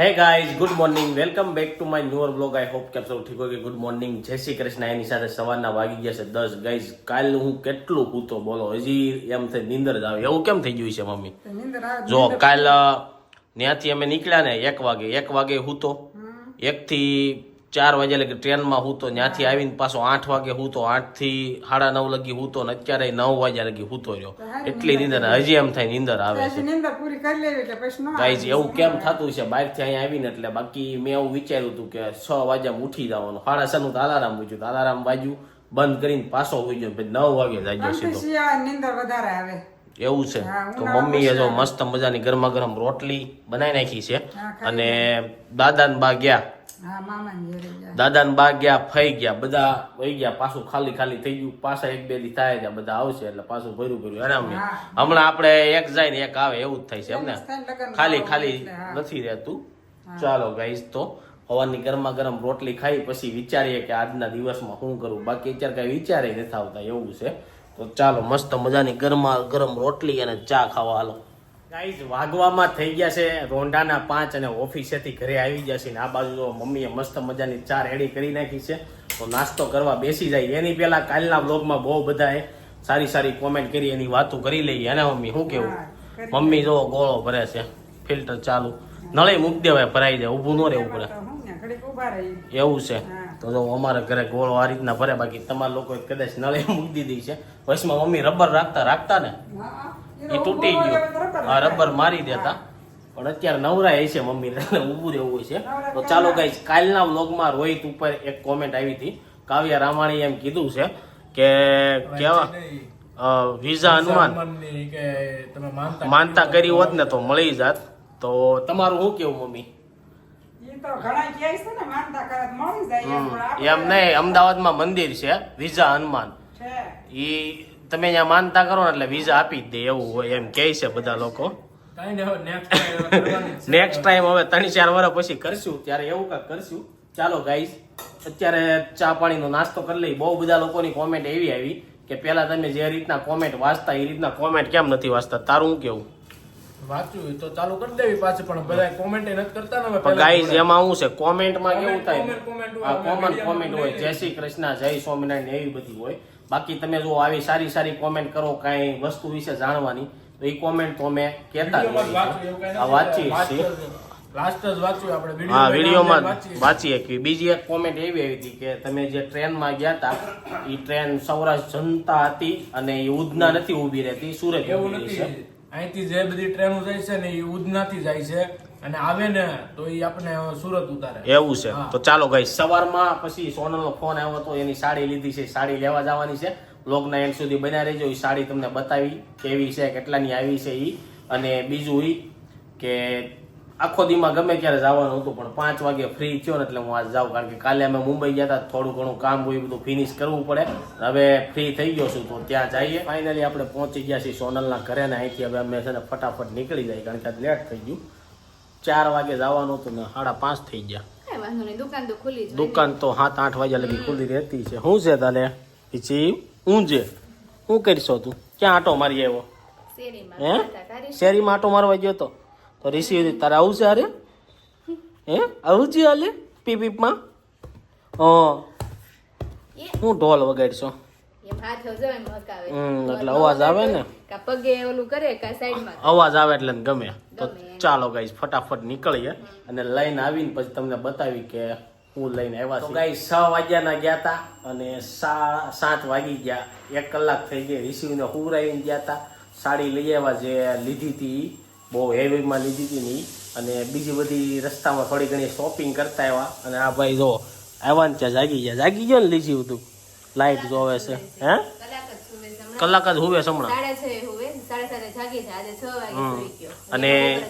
Hey guys good morning welcome back to my newer blog I hope કે સૌ ઠીક હોય કે ગુડ મોર્નિંગ જય શ્રી કૃષ્ણ. એની સાથે સવારના વાગી ગયા છે દસ. ગાઈઝ કાલ હું કેટલું પૂતો બોલો? હજી એમ થઈ નીંદર જ આવે. એવું કેમ થઈ ગયું છે મમ્મી? જો કાલ ત્યાંથી અમે નીકળ્યા ને એક વાગે. એક વાગે હૂતો તો થી ચાર વાગે કે ટ્રેનમાં હું તો ત્યાંથી આવીને પાછો આઠ વાગે હૂતો આઠથી સાડા નવ લગી હું ને અત્યારે નવ વાગ્યા લગી હૂતો રહ્યો. એટલી નીંદર હજી એમ થાય નીંદર આવે છે. એટલે એવું કેમ થતું છે? બહારથી અહીંયા આવીને એટલે બાકી મેં એવું વિચાર્યું હતું કે છ વાગ્યામાં ઉઠી જવાનું. સાડા છ નું તો અલારામ મૂક્યું અલારામ વાગ્યું બંધ કરીને પાછો હોઈ જાય પછી નવ વાગે જાય સીધો. નીંદર વધારે આવે. એવું છે. તો મમ્મીએ જો મસ્ત મજાની ગરમા ગરમ રોટલી બનાવી નાખી છે. અને દાદા ને બા હા ગયા. દાદા ને બા ગયા ફઈ ગયા બધા વહી ગયા પાછું ખાલી ખાલી થઈ ગયું. પાછા એક બે દી થાય છે બધા આવશે એટલે પાછું ભર્યું ભર્યું આરામ હમણાં આપણે એક જાય ને એક આવે એવું જ થાય છે એમને ખાલી ખાલી નથી રહેતું. ચાલો ગાઈસ તો હવાની ગરમા ગરમ રોટલી ખાઈ પછી વિચારીએ કે આજના દિવસમાં શું કરું. બાકી અત્યારે કઈ વિચારે નથી આવતા એવું છે. તો ચાલો મસ્ત મજાની ગરમા ગરમ રોટલી અને ચા ખાવા હાલો. ગાઈસ વાગવામાં થઈ ગયા છે. રોંડાના પાંચ અને ઓફિસેથી ઘરે આવી ગયા છે ને આ બાજુ જો મમ્મીએ મસ્ત મજાની ચાર એડી કરી નાખી છે. તો નાસ્તો કરવા બેસી જાય. એની પહેલા કાલના બ્લોગમાં બહુ બધાએ સારી સારી કોમેન્ટ કરી એની વાતો કરી લઈએ. અને મમ્મી શું કેવું? મમ્મી જો ગોળો ભરે છે ફિલ્ટર ચાલુ. નળે મૂકી દેવાય ભરાઈ જાય ઊભું ન રહેવું પડે રહી એવું છે. તો જો અમારા ઘરે ગોળો આ રીતના ભરે બાકી તમારા લોકો કદાચ નળે મૂકી દીધી છે. વચમાં મમ્મી રબર રાખતા રાખતા ને? એ તૂટી ગયું. આ રબર મારી દેતા. પણ અત્યારે નવરાય છે મમ્મી ઊભું રહેવું હોય છે. તો ચાલો ગાઈ કાલના વ્લોગમાં રોહિત ઉપર એક કોમેન્ટ આવી હતી. કાવ્યા રામાણીએ એમ કીધું છે કે કેવા? વિઝા હનુમાન હનુમાનની કે તમે માનતા માનતા કરી હોત ને તો મળી જાત. તો તમારું શું કેવું મમ્મી? ઈ તો ઘણા કહે છે ને માનતા કરે તો મળી જાય એમ, નહીં અમદાવાદમાં મંદિર છે વિઝા હનુમાન છે. ઈ તમે અહીંયા માનતા કરો ને એટલે વિઝા આપી જ દે એવું હોય એમ કહે છે બધા લોકો. નેક્સ્ટ ટાઈમ હવે ત્રણ ચાર વર્ષ પછી કરશું. ત્યારે એવું કાંક કરશું. ચાલો ગાઈસ અત્યારે ચા પાણીનો નાસ્તો કરી લઈ બહુ બધા લોકોની કોમેન્ટ એવી આવી કે પેલા તમે જે રીતના કોમેન્ટ વાંચતા એ રીતના કોમેન્ટ કેમ નથી વાંચતા? તારું શું કેવું? વાંચવું તો ચાલુ કરી દેવી પાછી પણ બધા કોમેન્ટ એ નથી કરતા ને પણ પહેલા ગાઈઝ એમાં શું છે? કોમેન્ટમાં કેવું થાય? કોમન કોમેન્ટ હોય જય શ્રી કૃષ્ણ જય સ્વામિનારાયણ એવી બધી હોય. બાકી તમે જો આવી સારી સારી કોમેન્ટ કરો કાંઈ વસ્તુ વિશે જાણવાની તો એ કોમેન્ટ તો અમે કહેતા. આ વાંચીએ. છીએ હા વિડીયોમાં વાંચીએ. બીજી એક કોમેન્ટ એવી આવી હતી કે તમે જે ટ્રેનમાં ગયા હતા એ ટ્રેન સૌરાષ્ટ્ર જનતા હતી અને એ ઉધના નથી ઊભી રહેતી સુરત એવું નથી અહીંથી જે બધી ટ્રેનો જાય છે ને એ ઉધનાથી જાય છે અને આવે ને તો એ આપણે સુરત ઉતારે. એવું છે. તો ચાલો ગઈ સવારમાં પછી સોનલનો ફોન આવ્યો હતો એની સાડી લીધી છે સાડી લેવા જવાની છે. બ્લોગના એન્ડ સુધી બન્યા રહેજો એ સાડી તમને બતાવી કેવી છે કેટલાની આવી છે એ અને બીજું એ કે આખો દીમાં ગમે ક્યારે જવાનું હતું પણ પાંચ વાગે ફ્રી થયો ને એટલે હું આજ જાઉં કારણ કે કાલે અમે મુંબઈ ગયા હતા થોડું ઘણું કામ હોય બધું ફિનિશ કરવું પડે. હવે ફ્રી થઈ ગયો છું તો ત્યાં જઈએ. ફાઇનલી આપણે પહોંચી ગયા છીએ સોનલના ઘરે ને અહીંથી હવે અમે છે ને ફટાફટ નીકળી જાય કારણ કે આજ લેટ થઈ ગયું. ચાર વાગે જવાનું હતું ને સાડા પાંચ થઈ ગયા. દુકાન તો સાત આઠ વાગ્યા લગી ખુલ્લી રહેતી છે. શું છે તારે પછી હું છે શું કરશો તું? ક્યાં આટો મારી આવ્યો? હે? શેરીમાં આટો મારવા ગયો તો? તો રિસીવ તારે આવું છે અરે હે? આવું છે હાલે? પીપીપમાં? હા. હું ઢોલ વગાડશો. એમ હાથ જવાય મહકાવે હમ, એટલે અવાજ આવે ને. પગે ઓલું કરે કા સાઈડમાં અવાજ આવે એટલે ગમે. તો ચાલો ગાઈસ ફટાફટ નીકળીએ અને લઈને આવીને પછી તમને બતાવી કે હું લઈને આવ્યા છું ગાઈસ છ વાગ્યાના ગયા હતા અને સા સાત વાગી ગયા. એક કલાક થઈ ગઈ. રિસીવને હુરાવીને ગયા હતા સાડી લઈ આવ્યા જે લીધી હતી. બહુ હેવીમાં લીધી હતી ને અને બીજી બધી રસ્તામાં થોડી ઘણી શોપિંગ કરતા આવ્યા. અને આ ભાઈ જો આવ્યા ને ત્યાં જાગી ગયા. જાગી ગયો ને લીધી હતું લાઈટ જોવે છે. હે? કલાક જ હોવે છે હમણાં. અને ને.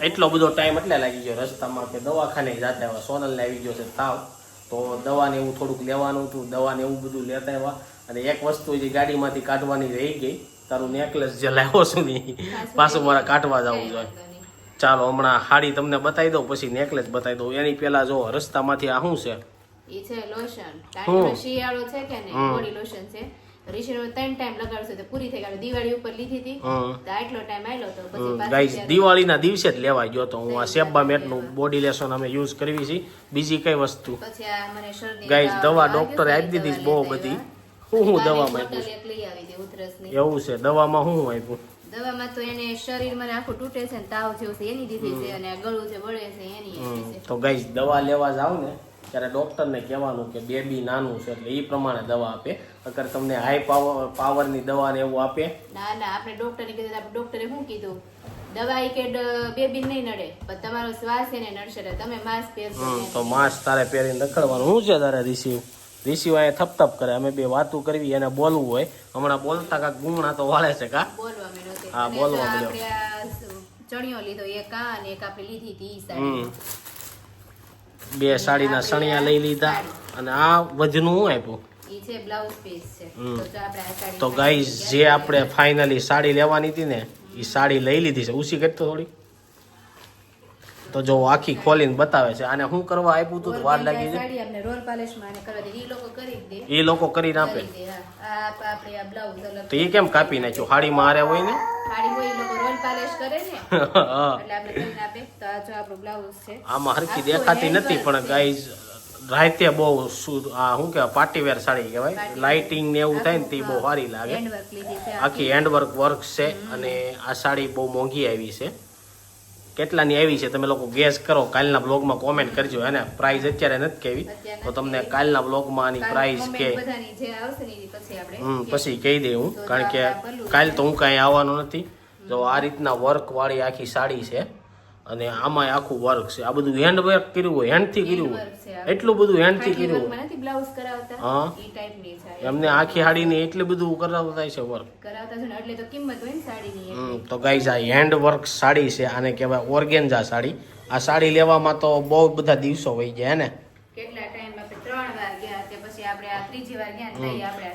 એટલો બધો ટાઈમ એટલે લાગી ગયો. રસ્તામાં કે દવાખાને જાતા આવ્યા સોનલને આવી ગયો છે તાવ. તો દવાને એવું થોડુંક લેવાનું હતું. દવાને એવું બધું લેતા આવ્યા. અને એક વસ્તુ જે ગાડીમાંથી કાઢવાની રહી ગઈ. તારું નેકલેસ જે લાવ્યો છું ને પાછું મારે કાઢવા જવું જોઈએ ચાલો હમણાં હાડી તમને બતાવી દઉં પછી નેકલેસ બતાવી દઉં. એની પહેલાં જો રસ્તામાંથી આ શું છે? છે લોશન કારણ કે શિયાળો છે કે ને બોડી લોશન છે. ત્રણ ટાઈમ લગાડશે તો પૂરી થઈ ગઈ. દિવાળી ઉપર લીધી હતી. તો આટલો ટાઈમ આવ્યો તો પછી ગાઈસ દિવાળીના દિવસે જ લેવા ગયો તો હું. આ સેબા મેટનું બોડી લેશન અમે યુઝ કરવી છે. બીજી કઈ વસ્તુ? પછી આ મને શરદી ગાઈઝ દવા ડોક્ટરે છે, આપી દીધી છે બહુ બધી. હું હું દવામાં આપ્યું. એવું છે દવામાં હું આપ્યું દવામાં તો એને શરીર મને આખું તૂટે છે ને તાવ જેવું છે એની દીધી છે અને ગળું જે બળે છે એની તો ગાઈસ દવા લેવા જાવ ને ત્યારે ડૉક્ટરને કહેવાનું કે બેબી નાનું છે એટલે એ પ્રમાણે દવા આપે. અગર તમને હાઈ પાવર પાવરની દવા ને એવું આપે. ના ના આપણે ડોક્ટરને કીધું આપણે ડોક્ટરે શું કીધું? દવા કે બેબી નહીં નડે. પણ તમારો શ્વાસ એને નડશે તમે માસ્ક પહેરશો તો માસ્ક તારે પહેરીને રખડવાનું. શું છે તારે રિસીવ રિસીવ અહીંયા થપ થપ કરે. અમે બે વાતું કરવી એને બોલવું હોય. હમણાં બોલતા કાંક ગુંગણા તો વાળે છે કા. હા, બોલવા મળ્યો. ચણિયો લીધો એક આ અને એક આપણે લીધી હતી બે સાડીના સણિયા લઈ લીધા અને આ વજનું હું આપ્યું. તો ગાઈઝ જે આપણે ફાઇનલી સાડી લેવાની હતી ને એ સાડી લઈ લીધી છે. ઉસી કરતો થોડી. તો જો આખી ખોલીને બતાવે છે આને શું કરવા આપ્યું હતું તો વાર લાગી છે સાડી આપણે રોલ પાલિશમાં અને કરવા દે. ઈ લોકો કરી દે. એ લોકો કરીને આપે. હા. તો એ કેમ કાપી નાખ્યું? હાડીમાં હારે હોય ને? સાડી હોય ઈ લોકો રોલ પાલિશ કરે ને. એટલે આપણે કરીને આપે. તો આ જો આપણું બ્લાઉઝ છે. આમાં હરખી દેખાતી નથી પણ. ગાઈઝ રાતે બહુ આ શું કહેવાય પાર્ટી વેર સાડી કહેવાય. લાઇટિંગ ને એવું થાય ને તે બહુ સારી લાગે. આખી હેન્ડવર્ક વર્ક છે અને આ સાડી બહુ મોંઘી આવી છે. કેટલાની આવી છે તમે લોકો ગેસ કરો કાલના બ્લોગમાં કોમેન્ટ કરજો. એને પ્રાઇસ અત્યારે નથી કેવી તો તમને કાલના બ્લોગમાં આની પ્રાઇસ કે હમ પછી કહી દે હું કારણ કે કાલ તો હું કાંઈ આવવાનો નથી. તો આ રીતના વર્કવાળી આખી સાડી છે. અને આમાં આખું વર્ક છે. આ બધું હેન્ડ વર્ક કર્યું હોય હેન્ડથી કર્યું હોય. એટલું બધું હેન્ડથી કર્યું હોય. બ્લાઉઝ કરાવતા? હા. હોય એમને આખી સાડીની એટલું બધું કરાવતા થાય છે વર્ક તો હોય ગાઈઝ આ હેન્ડ વર્ક સાડી છે આને કહેવાય ઓર્ગેન્ઝા સાડી. આ સાડી લેવામાં તો બહુ બધા દિવસો વહી ગયા ને?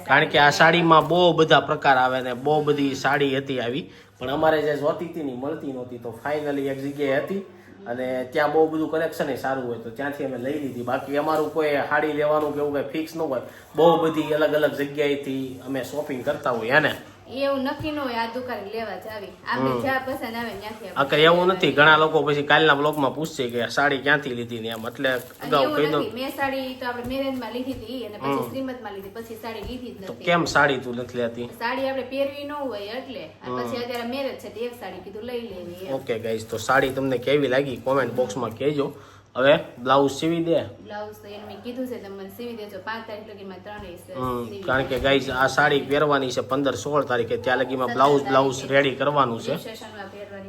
કારણ કે આ સાડીમાં બહુ બધા પ્રકાર આવે ને બહુ બધી સાડી હતી આવી. પણ અમારે જે જોતી હતી ને મળતી નહોતી, તો ફાઇનલી એક જગ્યાએ હતી અને ત્યાં બહુ બધું કલેક્શન સારું હોય તો ત્યાંથી અમે લઈ લીધી. બાકી અમારું કોઈ હાડી લેવાનું કે એવું કઈ ફિક્સ ન હોય. બહુ બધી અલગ અલગ જગ્યાએથી અમે શોપિંગ કરતા હોઈએ એને એવું નક્કી ન હોય આ દુકાને લેવા જ આવી. આપણે જ્યાં પસંદ આવે ત્યાંથી આ કઈ એવું નથી ઘણા લોકો પછી કાલના બ્લોગમાં પૂછશે કે સાડી ક્યાંથી લીધી ને એમ એટલે અગાઉ કહી દઉં. મેં સાડી તો આપણે મેરેજમાં લીધી હતી અને પછી શ્રીમતમાં લીધી પછી સાડી લીધી જ નથી. કેમ સાડી તું નથી લેતી? સાડી આપણે પહેરવી ન હોય એટલે પછી અત્યારે મેરેજ છે તો એક સાડી કીધું લઈ લેવી ઓકે ગાઈઝ તો સાડી તમને કેવી લાગી? કોમેન્ટ બોક્સમાં કહેજો. હવે બ્લાઉઝ સીવી દે. બ્લાઉઝ તો એને મેં કીધું છે તમે સીવી દેજો. પાંચ તારીખ લગીમાં હમ, કારણ કે ગાઈઝ આ સાડી પહેરવાની છે પંદર સોળ તારીખે. ત્યાં લગીમાં બ્લાઉઝ બ્લાઉઝ રેડી કરવાનું છે.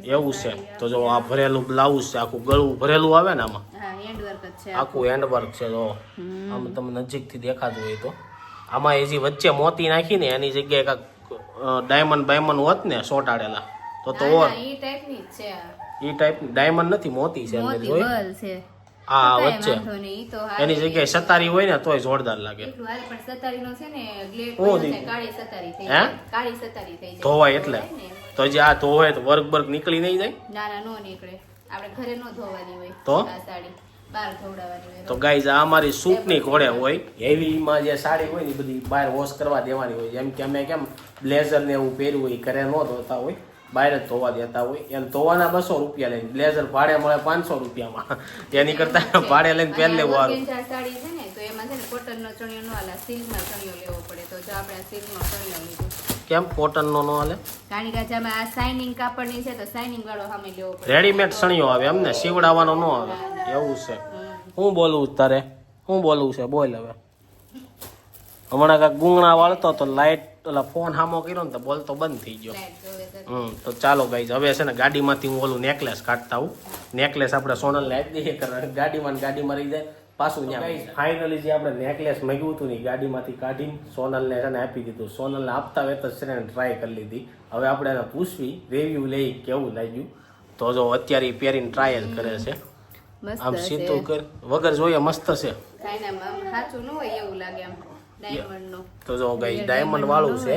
એવું છે. તો જો આ ભરેલું બ્લાઉઝ છે આખું ગળું ભરેલું આવે ને આમાં? આખું હેન્ડવર્ક છે તો આમ તમને નજીકથી દેખાતું હોય તો. આમાં એ જે વચ્ચે મોતી નાખી ને એની જગ્યાએ કાંક ડાયમંડ બાયમંડ હોત ને સોટાડેલા તો તો ઓર એ ટાઈપની જ છે એ ટાઈપ ડાયમંડ નથી મોતી છે અંદર મોતી જોઈ? બલ છે. આ વચ્ચે. એની જગ્યાએ સતારી હોય ને તોય જોરદાર લાગે. ધોવાય એટલે. તો જે આ ધોવાય તો વર્ક વર્ક નીકળી નહીં જાય? ના ના નો નીકળે. આપણે ઘરે નો ધોવાની હોય તો? તો ગાઈઝ આ અમારી સૂટની ઘોડે હોય. હેવીમાં જે સાડી હોય ને બધી બહાર વોશ કરવા દેવાની હોય. જેમ કે અમે કેમ બ્લેઝર ને એવું પહેર્યું હોય ઘરે ન ધોતા હોય. બહાર જ ધોવા દેતા હોય. એમ ધોવાના બસો રૂપિયા લઈને બ્લેઝર ભાડે મળે પાંચસો રૂપિયામાં. તેની કરતા ભાડે લઈને પહેલ લેવું સારું સાડી છે ને તો એમાં છે ને કોટનનો ચણિયો નો હાલે સિલ્કનો ચણિયો લેવો પડે. તો જો આપણે સિલ્કનો ચણિયો લીધો. કેમ? કોટનનો ન હાલે? કારણ કે આ શાઇનિંગ કાપડની છે તો શાઇનિંગ વાળો સામે લેવો પડે. રેડીમેડ સણિયો આવે એમને સીવડાવવાનો ન આવે. એવું છે. હું. બોલું તારે? હું બોલવું છે? બોલ હવે. હમણાં કાંઈક ગુંગણા વાળતો તો લાઈટ ઓલા ફોન હામો કર્યો ને તો બોલતો બંધ થઈ ગયો. હમ તો ચાલો ગાઈઝ હવે છે ને ગાડીમાંથી હું ઓલું નેકલેસ કાઢતા હું નેકલેસ આપણે સોનલ ને આપી દઈએ કારણ ગાડીમાં ગાડીમાં રહી જાય પાછું ત્યાં ફાઇનલી જે આપણે નેકલેસ મગ્યું હતું ને ગાડીમાંથી કાઢીને સોનલને છે ને આપી દીધું. સોનલને આપતા વેત જ છે ને ટ્રાય કરી લીધી. હવે આપણે એને પૂછવી રિવ્યુ લઈ કેવું લાગ્યું. તો જો અત્યારે પહેરીને પહેરીને ટ્રાયલ કરે છે. આમ છે. સીધું કર. વગર જોઈએ મસ્ત છે. કાંઈ ના સાચું ન હોય એવું લાગે આમ. તો જો ગાઈઝ ડાયમંડ વાળું છે.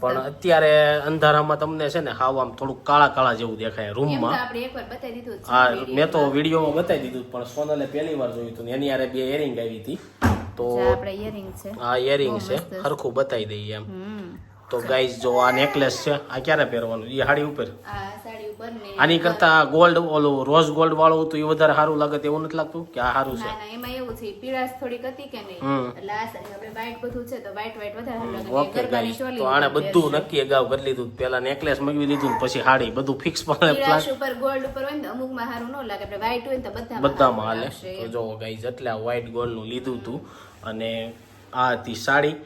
પણ અત્યારે અંધારામાં તમને છે ને હાવ આમ થોડુંક કાળા કાળા જેવું દેખાય રૂમમાં રૂમમાં આપણે એકવાર બતાવી દીધું હા મેં તો. વિડીયોમાં બતાવી દીધું પણ સોનલે પહેલી વાર જોયું હતું ને એની યારે બે એરિંગ આવી હતી. તો આ એરિંગ છે. મસ્ત હરખું બતાવી દઈએ એમ. તો ગાઈઝ જો આ નેકલેસ છે આ ક્યારે પહેરવાનું? એ હાડી ઉપર? આની કરતા ગોલ્ડ ઓલું રોઝ ગોલ્ડ વાળું હતું એ વધારે સારું લાગે એવું નથી લાગતું? કે આ સારું છે? ના ના એમાં એવું છે પીળાશ થોડીક હતી કે નહીં? એટલે આ સાડી બધું છે તો white white વધારે સારું લાગે. ઓકે તો આણે બધું નક્કી અગાઉ કરી લીધું. પેલા નેકલેસ મગવી લીધું પછી હાડી બધું ફિક્સ પણ પ્લાસ ઉપર ગોલ્ડ ઉપર હોય ને તો અમુકમાં સારું ન લાગે આપણે white હોય ને તો બધામાં બધામાં હાલે. તો જો ગાઈઝ એટલે આ વ્હાઈટ ગોલ્ડનું લીધું હતું અને આ હતી સાડી.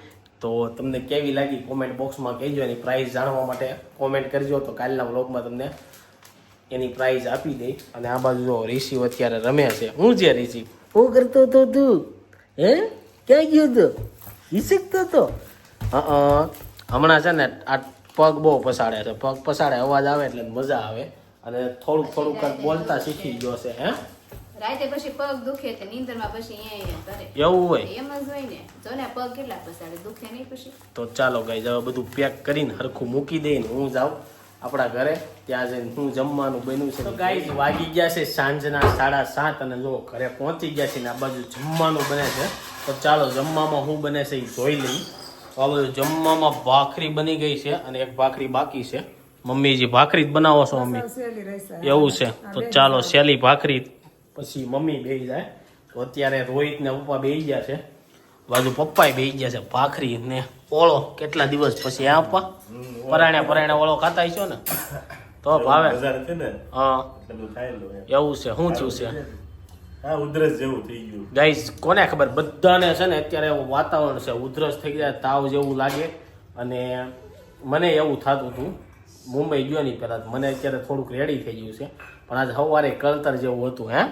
તો તમને કેવી લાગી? કોમેન્ટ બોક્સમાં કહેજો એની પ્રાઇસ જાણવા માટે. કોમેન્ટ કરજો તો કાલના વ્લોગમાં તમને એની પ્રાઇઝ આપી દઈ અને આ બાજુ જો રિસીવ અત્યારે રમે છે. હું જે રિસીવ? હું કરતો તો તું. હે? ક્યાં ગયો હતો શીખતો તો. હા હમણાં છે ને આ પગ બહુ પસાડે છે. પગ પસાડે અવાજ આવે એટલે મજા આવે. અને થોડુંક થોડુંક બોલતા શીખી ગયો છે હે? રાતે પછી પગ દુખે તો નીંદરમાં પછી અહીંયા અહીંયા કરે. એવું હોય? એમ જ હોય ને. જો ને પગ કેટલા પસાડે દુખે નહીં પછી? તો ચાલો ગાઈ હવે બધું પેક કરીને હરખું મૂકી દઈને હું જાઉં. આપણા ઘરે ત્યાં જઈને હું જમવાનું બન્યું છે. તો ગાઈ વાગી ગયા છે સાંજના સાડા સાત અને જો ઘરે પહોંચી ગયા છે ને આ બાજુ જમવાનું બને છે. તો ચાલો જમવામાં શું બને છે એ જોઈ લઈ. તો આ બધું જમવામાં ભાખરી બની ગઈ છે અને એક ભાખરી બાકી છે. મમ્મીજી ભાખરી જ બનાવો છો મમ્મી? એવું છે. તો ચાલો સેલી ભાખરી. પછી મમ્મી બેસી જાય. તો અત્યારે રોહિત ને પપ્પા બેસી ગયા છે. બાજુ પપ્પાએ બેસી ગયા છે ભાખરી ને ઓળો કેટલા દિવસ પછી આ પપ્પા પરાણે પરાણે ઓળો ખાતા છો ને? તો ભાવે ને હા. એવું છે શું થયું છે? હા ઉધરસ જેવું થઈ ગયું. ગાઈસ કોને ખબર? બધાને છે ને અત્યારે એવું વાતાવરણ છે ઉધરસ થઈ ગયા તાવ જેવું લાગે. અને મને એવું થતું હતું મુંબઈ ગયો નહીં પહેલાં મને અત્યારે થોડુંક રેડી થઈ ગયું છે. પણ આજે સવારે કળતર જેવું હતું હે?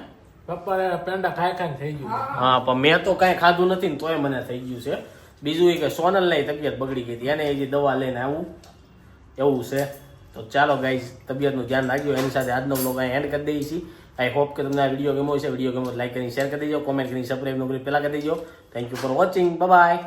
પપ્પા પેંડા ખાઈ ખાઈને થઈ ગયું. હા પણ મેં તો કાંઈ ખાધું નથી ને તોય મને થઈ ગયું છે. બીજું એ કે સોનલની તબિયત બગડી ગઈ હતી. એને એ દવા લઈને આવું એવું છે. તો ચાલો ગાઈઝ તબિયતનું ધ્યાન રાખજો. એની સાથે આજનો બ્લોગ અહીં એન્ડ કરી દઈએ છીએ. આઈ હોપ કે તમને આ વીડિયો ગમ્યો છે વીડિયો ગમ્યો લાઈક કરીને શેર કરી દેજો. કોમેન્ટ કરીને સબસ્ક્રાઈબ ન કરી પહેલાં કરી દેજો. Thank you for watching bye